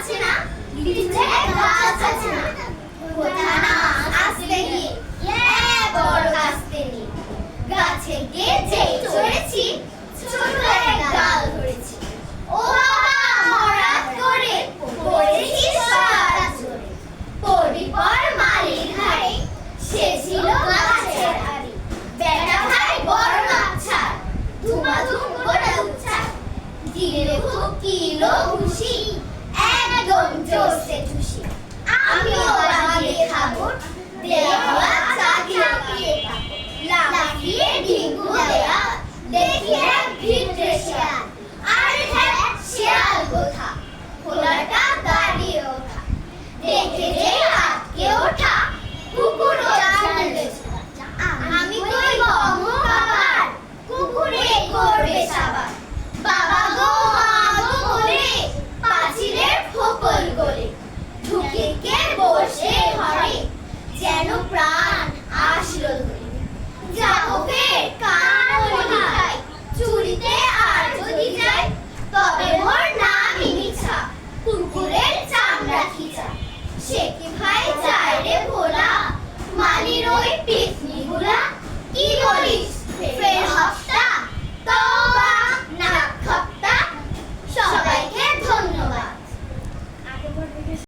আছে না? লিচে গাছ আছে না? কোথা না আসতে গিয়ে বড় গাছতে নি। গাছে গিয়ে যেই চড়েছি ছোট এক গাল ধরেছি। ও বাবা মরা করে পড়েছি সারা জোরে। পড়ি পর মালির ঘাড়ে, সে ছিল গাছের আড়ি। বেটা ভাই, বড় মাছা ধুমাধুম করে উচ্ছা দিলে খুব কিলো খুশি একদম জোরসে খুশি আমিও লাগিয়ে খাব। দেওয়া খাব। লাফিয়ে ডিঙ্গু দেয়া দেখি এক ভিড় প্রাণ আসিল ধরে যাবে কান হলিকাই চুরিতে আর যদি যাই, তবে মোর নাম কুকুরের চামড়া খিচা। সে কি ভাই